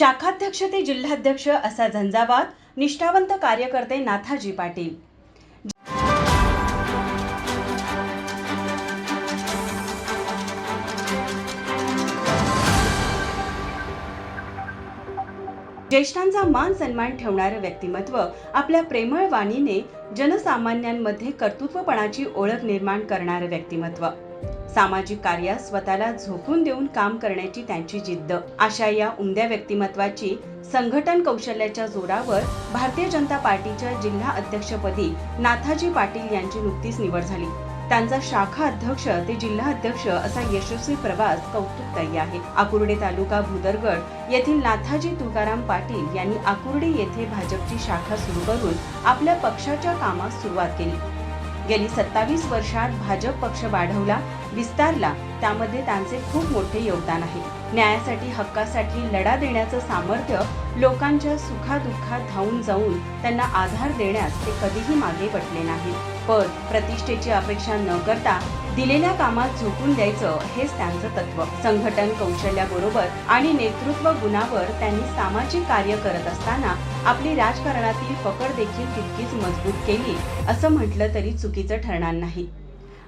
शाखाध्यक्ष ते जिल्हाध्यक्ष असा झंझावात निष्ठावंत कार्यकर्ते नाथाजी पाटील. ज्येष्ठांचा मान सन्मान ठेवणारं व्यक्तिमत्व आपल्या प्रेमळ वाणीने जनसामान्यांमध्ये कर्तृत्वपणाची ओळख निर्माण करणारं व्यक्तिमत्व. सामाजिक कार्यात स्वतःला झोकून देऊन काम करण्याची त्यांची जिद्द. अशा या उमद्या व्यक्तिमत्वाची संघटन कौशल्याच्या जोरावर भारतीय जनता पार्टीच्या जिल्हा अध्यक्षपदी नाथाजी पाटील यांची नुकतीच निवड झाली. त्यांचा शाखा अध्यक्ष ते जिल्हा अध्यक्ष असा यशस्वी प्रवास कौतुकदायी आहे. आकुर्डे तालुका भुदरगड येथील नाथाजी तुकाराम पाटील यांनी आकुर्डे येथे भाजपची शाखा सुरू करून आपल्या पक्षाच्या कामास सुरुवात केली. गेली सत्तावीस वर्षात भाजप पक्ष वाढवला विस्तारला त्यामध्ये त्यांचे खूप मोठे योगदान आहे. न्यायासाठी हक्कासाठी लढा देण्याचं सामर्थ्य लोकांच्या सुखादुःखात धावून जाऊन त्यांना आधार देण्यास ते कधीही मागे पटले नाही पद प्रतिष्ठेची अपेक्षा न करता दिलेल्या कामात झोकून द्यायचं हेच त्यांचं तत्व. संघटन कौशल्याबरोबर आणि नेतृत्व गुणावर त्यांनी सामाजिक कार्य करत असताना आपली राजकारणातील पकड देखील तितकीच मजबूत केली असं म्हटलं तरी चुकीचं ठरणार नाही.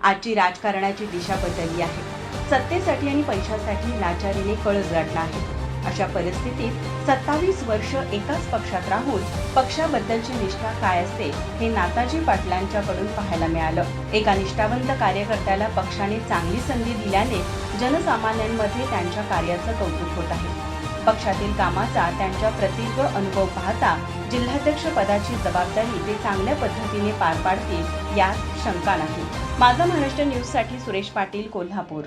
आजची राजकारणाची दिशा बदलली आहे. सत्तेसाठी आणि पैशासाठी लाचारीने कळस गाठला आहे. अशा परिस्थितीत सत्तावीस वर्ष एकाच पक्षात राहून पक्षाबद्दलची निष्ठा काय असते हे नाताजी पाटलांच्याकडून पाहायला मिळालं. एका निष्ठावंत कार्यकर्त्याला पक्षाने चांगली संधी दिल्याने जनसामान्यांमध्ये त्यांच्या कार्याचं कौतुक होत आहे. पक्षातील कामाचा त्यांच्या प्रदीर्घ अनुभव पाहता जिल्हाध्यक्ष पदाची जबाबदारी ते चांगल्या पद्धतीने पार पाडतील यात शंका नाही. माझा महाराष्ट्र न्यूजसाठी सुरेश पाटील कोल्हापूर.